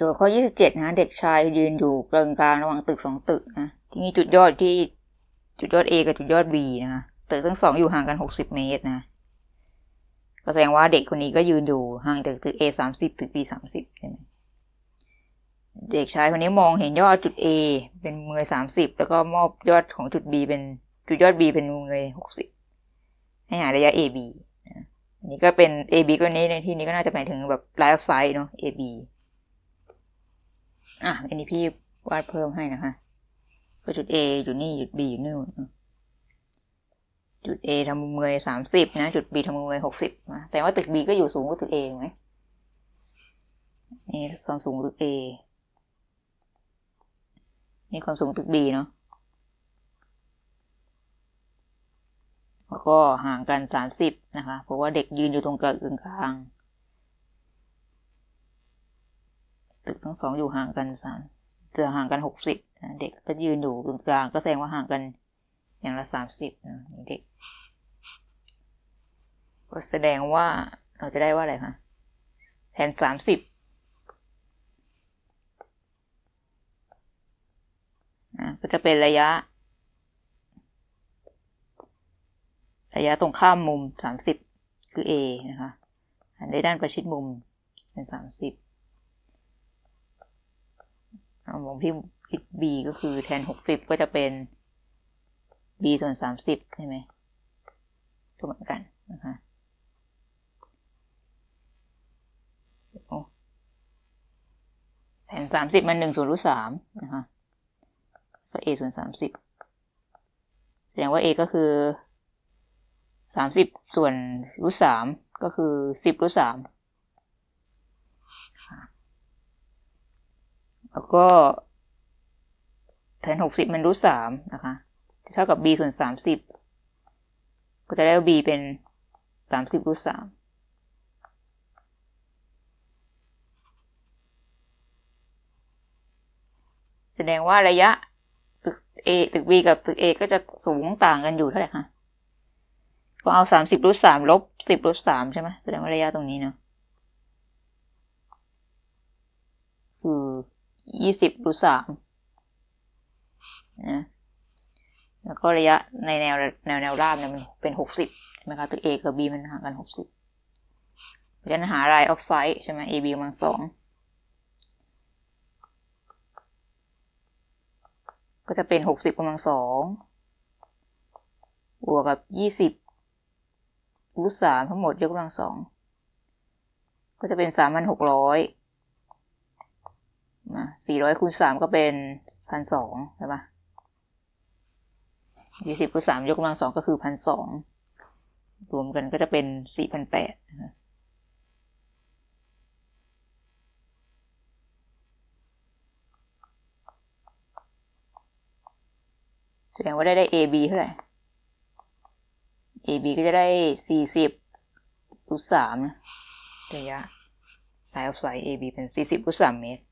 ตัวข้อ 27 นะ เด็กชายยืนอยู่กลางกลางระหว่างตึกสองตึกนะที่มีจุดยอดที่จุดยอด A กับจุดยอด B นะตึกทั้งสองอยู่ห่างกัน 60 เมตรนะก็แสดงว่าเด็กคนนี้ก็ยืนอยู่ห่างจากตึก A 30ตึก B 30ใช่ไหมเด็กชายคนนี้มองเห็นยอดจุด A เป็นเงย30 แล้วก็มอบยอดของจุด B เป็นจุดยอด B เป็นเงย60 ให้หาระยะ AB นะอันนี้ก็เป็น AB ก็นี้ในที่นี้ก็น่าจะหมายถึงแบบ line of sight เนาะ AB อะอันนี้พี่วาดเพิ่มให้นะคะก็จุด A อยู่นี่ จุด B อยู่นู่น จุด A ทำมุมเงยสามสิบนะ จุด B ทำมุมเงยหกสิบนะแต่ว่าตึก B ก็อยู่สูงกว่าตึก A ไหมนี่ความสูงตึก A นี่ความสูงตึก B เนาะแล้วก็ห่างกันสามสิบนะคะ เพราะว่าเด็กยืนอยู่ตรงกลางกลาง ตึกทั้งสองอยู่ห่างกันสามเจอห่างกันหกสิบเด็กก็ยืนอยู่ตรงกลาง ก็แสดงว่าห่างกันอย่างละสามสิบนะเด็ก ก็แสดงว่าเราจะได้ว่าอะไรคะแทนสามสิบก็จะเป็นระยะ ระยะตรงข้ามมุมสามสิบคือ A นะคะในด้านประชิดมุมเป็นสามสิบ เอามองพี่คิด b ก็คือแทนหกสิบก็จะเป็น b ส่วนสามสิบใช่ไหมก็เหมือนกันนะคะแทนสามสิบมันหนึ่งส่วนรูทสามนะคะก็ a ส่วนสามสิบแสดงว่า a ก็คือสามสิบส่วนรูทสามก็คือสิบรูทสาม แล้วก็แทนหกสิบมันรูทสามนะคะเท่ากับ b ส่วนสามสิบก็จะได้ b เป็นสามสิบรูทสามแสดงว่าระยะตึก A ตึก B กับตึก A ก็จะสูงต่างกันอยู่เท่าไหร่คะ ก็เอาสามสิบรูทสามลบสิบรูทสามใช่ไหมแสดงว่าระยะตรงนี้เนาะคือ ยี่สิบรูทสามนะแล้วก็ระยะในแนวแนวแนวราบเนี่ยมันเป็นหกสิบใช่ไหมคะตึก A กับ B มันห่างกันหกสิบเราะฉะนั้นหารายออฟไซด์ใช่ไหม A B กำลังสองก็จะเป็นหกสิบกำลังสองบวกกับยี่สิบรูทสามทั้งหมดยกกำลังสองก็จะเป็นสามพันหกร้อย สี่ร้อยคูณสามก็เป็นพันสองใช่ปะยี่สิบคูณสามยกกำลังสองก็คือพันสองรวมกันก็จะเป็นสี่พันแปดแสดงว่าได้ได้ AB เท่าไหร่ AB ก็จะได้สี่สิบรูทสามระยะสายออฟไซด์ AB เป็นสี่สิบรูทสามเมตร